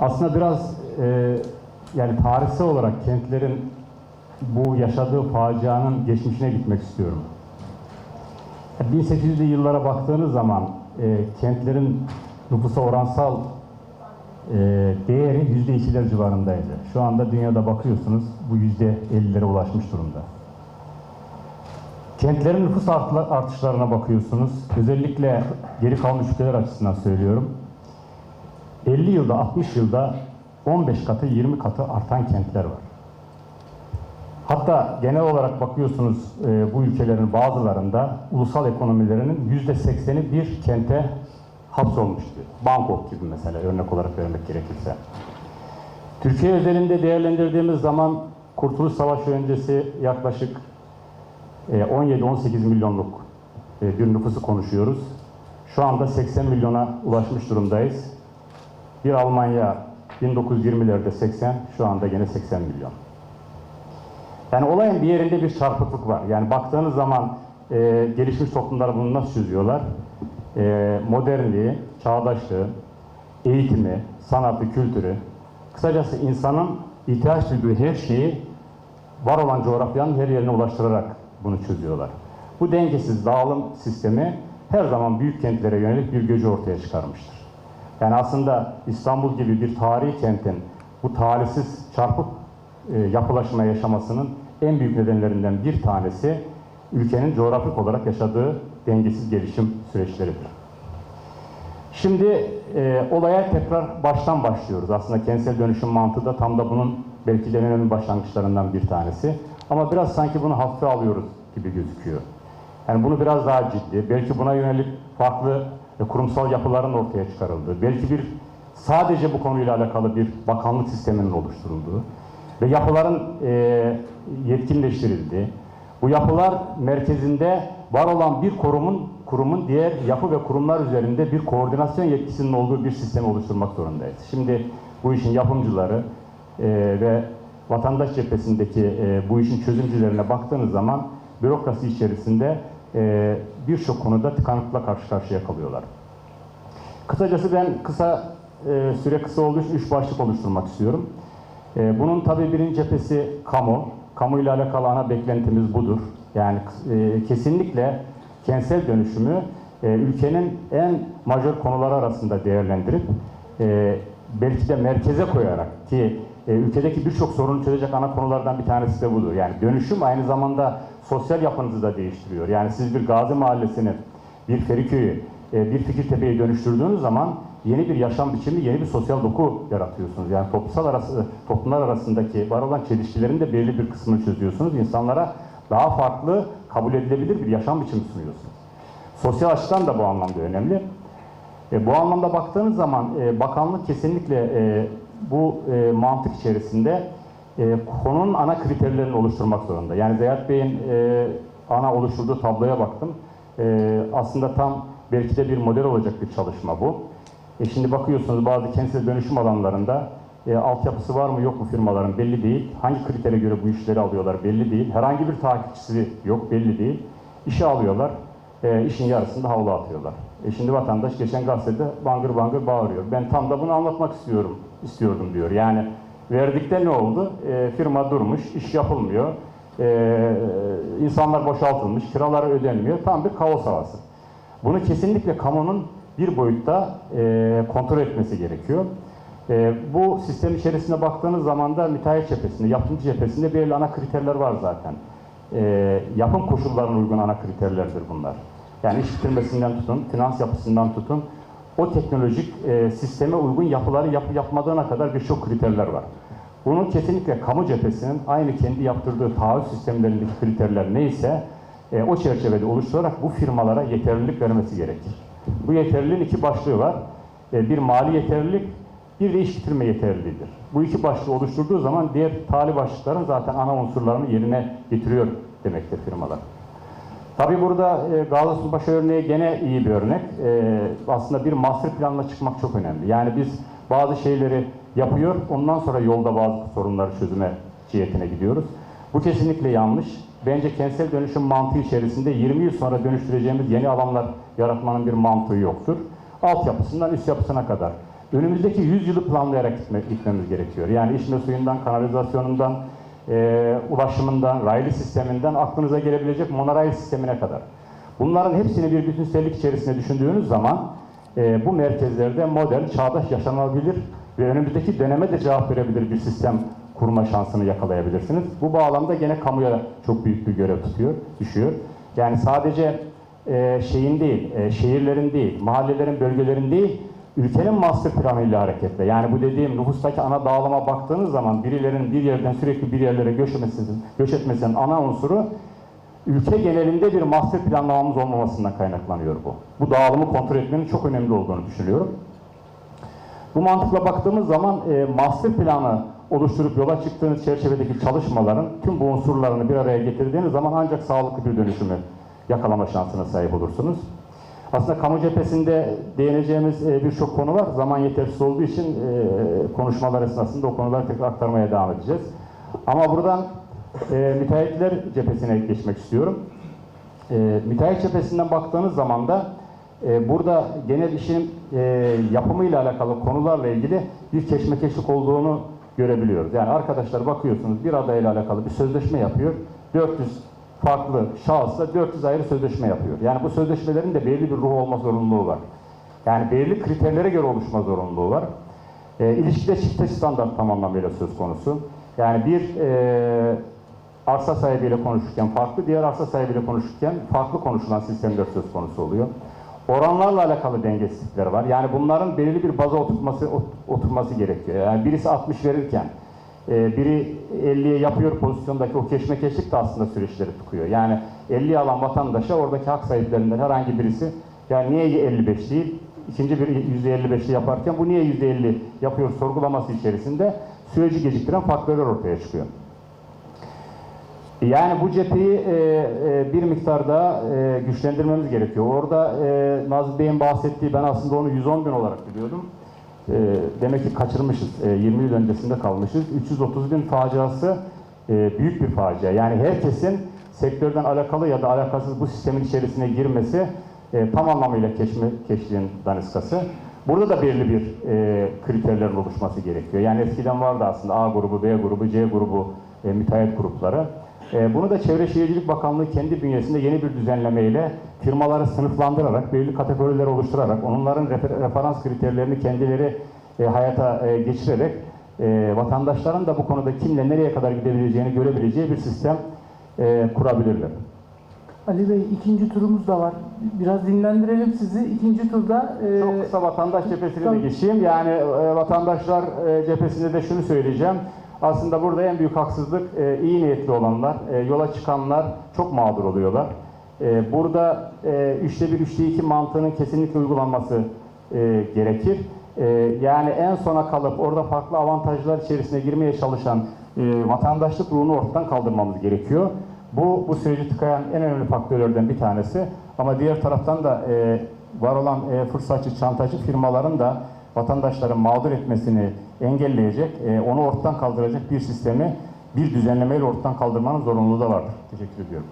Aslında biraz e, yani tarihsel olarak kentlerin bu yaşadığı facianın geçmişine gitmek istiyorum. 1800'lü yıllara baktığınız zaman e, kentlerin nüfusa oransal e, değeri yüzde ikiler civarındaydı. Şu anda dünyada bakıyorsunuz bu yüzde ellilere ulaşmış durumda. Kentlerin nüfus artışlarına bakıyorsunuz. Özellikle geri kalmış ülkeler açısından söylüyorum. 50 yılda, 60 yılda 15 katı, 20 katı artan kentler var. Hatta genel olarak bakıyorsunuz e, bu ülkelerin bazılarında ulusal ekonomilerinin yüzde sekseni bir kente hapsolmuştu. Bangkok gibi mesela örnek olarak vermek gerekirse. Türkiye özelinde değerlendirdiğimiz zaman Kurtuluş Savaşı öncesi yaklaşık e, 17-18 milyonluk e, bir nüfusu konuşuyoruz. Şu anda 80 milyona ulaşmış durumdayız. Bir Almanya 1920'lerde 80, şu anda gene 80 milyon. Yani olayın bir yerinde bir çarpıklık var. Yani baktığınız zaman e, gelişmiş toplumlar bunu nasıl çözüyorlar? E, modernliği, çağdaşlığı, eğitimi, sanatı, kültürü, kısacası insanın ihtiyaç duyduğu her şeyi var olan coğrafyanın her yerine ulaştırarak bunu çözüyorlar. Bu dengesiz dağılım sistemi her zaman büyük kentlere yönelik bir göcü ortaya çıkarmıştır. Yani aslında İstanbul gibi bir tarihi kentin bu talihsiz çarpık e, yapılaşma yaşamasının en büyük nedenlerinden bir tanesi ülkenin coğrafik olarak yaşadığı dengesiz gelişim süreçleridir. Şimdi e, olaya tekrar baştan başlıyoruz. Aslında kentsel dönüşüm mantığı da tam da bunun belki de en önemli başlangıçlarından bir tanesi. Ama biraz sanki bunu hafife alıyoruz gibi gözüküyor. Yani bunu biraz daha ciddi, belki buna yönelik farklı e, kurumsal yapıların ortaya çıkarıldığı, belki bir sadece bu konuyla alakalı bir bakanlık sisteminin oluşturulduğu ve yapıların e, yetkinleştirildiği, bu yapılar merkezinde var olan bir kurumun kurumun diğer yapı ve kurumlar üzerinde bir koordinasyon yetkisinin olduğu bir sistemi oluşturmak zorundayız. Şimdi bu işin yapımcıları e, ve vatandaş cephesindeki e, bu işin çözümcülerine baktığınız zaman bürokrasi içerisinde e, birçok konuda tıkanıklıkla karşı karşıya kalıyorlar. Kısacası ben kısa e, süre kısa olduğu için üç başlık oluşturmak istiyorum. E, bunun tabii birinci cephesi kamu. Kamuyla alakalı ana beklentimiz budur. Yani e, kesinlikle kentsel dönüşümü e, ülkenin en majör konuları arasında değerlendirip e, belki de merkeze koyarak ki e, ülkedeki birçok sorunu çözecek ana konulardan bir tanesi de budur. Yani dönüşüm aynı zamanda sosyal yapınızı da değiştiriyor. Yani siz bir Gazi Mahallesi'ni, bir Feriköy'ü, e, bir Fikirtepe'yi dönüştürdüğünüz zaman yeni bir yaşam biçimi, yeni bir sosyal doku yaratıyorsunuz. Yani toplumsal arası, toplumlar arasındaki var olan çelişkilerin de belli bir kısmını çözüyorsunuz. İnsanlara daha farklı, kabul edilebilir bir yaşam biçimi sunuyorsunuz. Sosyal açıdan da bu anlamda önemli. E, bu anlamda baktığınız zaman e, bakanlık kesinlikle e, bu e, mantık içerisinde e, konunun ana kriterlerini oluşturmak zorunda. Yani Zeyat Bey'in e, ana oluşturduğu tabloya baktım. E, aslında tam belki de bir model olacak bir çalışma bu. E, şimdi bakıyorsunuz bazı kentsel dönüşüm alanlarında e, altyapısı var mı yok mu firmaların belli değil. Hangi kritere göre bu işleri alıyorlar belli değil. Herhangi bir takipçisi yok belli değil. İşe alıyorlar. E, işin yarısında havlu atıyorlar. E şimdi vatandaş geçen gazetede bangır bangır bağırıyor. Ben tam da bunu anlatmak istiyorum, istiyordum diyor. Yani verdikte ne oldu? E, firma durmuş, iş yapılmıyor. E, insanlar boşaltılmış, kiraları ödenmiyor. Tam bir kaos havası. Bunu kesinlikle kamunun bir boyutta e, kontrol etmesi gerekiyor. E, bu sistem içerisinde baktığınız zaman da müteahhit cephesinde, yapımcı cephesinde belirli ana kriterler var zaten. E, yapım koşullarına uygun ana kriterlerdir bunlar. Yani iş bitirmesinden tutun, finans yapısından tutun, o teknolojik e, sisteme uygun yapıları yapıp yapmadığına kadar birçok kriterler var. Bunun kesinlikle kamu cephesinin aynı kendi yaptırdığı taahhüt sistemlerindeki kriterler neyse e, o çerçevede oluşturarak bu firmalara yeterlilik vermesi gerekir. Bu yeterliliğin iki başlığı var. E, bir mali yeterlilik, bir de iş bitirme yeterliliğidir. Bu iki başlığı oluşturduğu zaman diğer tali başlıkların zaten ana unsurlarını yerine getiriyor demektir firmalar. Tabi burada e, Gazi örneği gene iyi bir örnek. E, aslında bir master planla çıkmak çok önemli. Yani biz bazı şeyleri yapıyor, ondan sonra yolda bazı sorunları çözüme cihetine gidiyoruz. Bu kesinlikle yanlış. Bence kentsel dönüşüm mantığı içerisinde 20 yıl sonra dönüştüreceğimiz yeni alanlar yaratmanın bir mantığı yoktur. Altyapısından üst yapısına kadar önümüzdeki 100 yılı planlayarak gitme, gitmemiz gerekiyor. Yani içme suyundan, kanalizasyonundan, e, ulaşımından, raylı sisteminden aklınıza gelebilecek monorail sistemine kadar. Bunların hepsini bir bütünsellik içerisinde düşündüğünüz zaman e, bu merkezlerde modern, çağdaş yaşanabilir ve önümüzdeki döneme de cevap verebilir bir sistem kurma şansını yakalayabilirsiniz. Bu bağlamda gene kamuya çok büyük bir görev tutuyor, düşüyor. Yani sadece e, şeyin değil, e, şehirlerin değil, mahallelerin, bölgelerin değil, ülkenin master planıyla hareketle. Yani bu dediğim nüfustaki ana dağılıma baktığınız zaman birilerinin bir yerden sürekli bir yerlere göç etmesinin, göç etmesinin ana unsuru ülke genelinde bir master planlamamız olmamasından kaynaklanıyor bu. Bu dağılımı kontrol etmenin çok önemli olduğunu düşünüyorum. Bu mantıkla baktığımız zaman e, master planı oluşturup yola çıktığınız çerçevedeki çalışmaların tüm bu unsurlarını bir araya getirdiğiniz zaman ancak sağlıklı bir dönüşümü yakalama şansına sahip olursunuz. Aslında kamu cephesinde değineceğimiz e, birçok konu var. Zaman yetersiz olduğu için e, konuşmalar esnasında o konuları tekrar aktarmaya devam edeceğiz. Ama buradan e, müteahhitler cephesine geçmek istiyorum. Müteahhit cephesinden baktığınız zaman da burada genel işin yapımıyla alakalı konularla ilgili bir keşmekeşlik olduğunu görebiliyoruz. Yani arkadaşlar bakıyorsunuz bir adayla alakalı bir sözleşme yapıyor. 400 farklı şahısla 400 ayrı sözleşme yapıyor. Yani bu sözleşmelerin de belli bir ruh olma zorunluluğu var. Yani belirli kriterlere göre oluşma zorunluluğu var. E, ilişkide çifte standart tam söz konusu. Yani bir e, arsa sahibiyle konuşurken farklı, diğer arsa sahibiyle konuşurken farklı konuşulan sistemler söz konusu oluyor. Oranlarla alakalı dengesizlikler var. Yani bunların belirli bir baza oturtması ot- oturması gerekiyor. Yani birisi 60 verirken e, biri 50'ye yapıyor pozisyondaki o keşmekeşlik de aslında süreçleri tıkıyor. Yani 50 alan vatandaşa oradaki hak sahiplerinden herhangi birisi yani niye 55 değil, ikinci bir %55'li yaparken bu niye %50 yapıyor sorgulaması içerisinde süreci geciktiren faktörler ortaya çıkıyor. Yani bu cepheyi e, e, bir miktar daha e, güçlendirmemiz gerekiyor. Orada e, Nazlı Bey'in bahsettiği, ben aslında onu 110 bin olarak biliyordum. E, demek ki kaçırmışız, e, 20 yıl öncesinde kalmışız. 330 bin faciası e, büyük bir facia. Yani herkesin sektörden alakalı ya da alakasız bu sistemin içerisine girmesi e, tam anlamıyla keşme, keşliğin daniskası. Burada da belirli bir e, kriterlerin oluşması gerekiyor. Yani eskiden vardı aslında A grubu, B grubu, C grubu e, müteahhit grupları. E, bunu da Çevre Şehircilik Bakanlığı kendi bünyesinde yeni bir düzenlemeyle firmaları sınıflandırarak, belirli kategoriler oluşturarak, onların refer- referans kriterlerini kendileri e, hayata e, geçirerek e, vatandaşların da bu konuda kimle nereye kadar gidebileceğini görebileceği bir sistem e, kurabilirler. Ali Bey ikinci turumuz da var. Biraz dinlendirelim sizi. İkinci turda e, Çok kısa vatandaş cephesine de geçeyim. Yani e, vatandaşlar e, cephesinde de şunu söyleyeceğim. Aslında burada en büyük haksızlık e, iyi niyetli olanlar, e, yola çıkanlar çok mağdur oluyorlar. E, burada e, üçte bir, üçte iki mantığının kesinlikle uygulanması e, gerekir. E, yani en sona kalıp orada farklı avantajlar içerisine girmeye çalışan e, vatandaşlık ruhunu ortadan kaldırmamız gerekiyor. Bu, bu süreci tıkayan en önemli faktörlerden bir tanesi. Ama diğer taraftan da e, var olan e, fırsatçı, çantacı firmaların da vatandaşların mağdur etmesini engelleyecek, e, onu ortadan kaldıracak bir sistemi bir düzenlemeyle ortadan kaldırmanın zorunluluğu da vardır. Teşekkür ediyorum.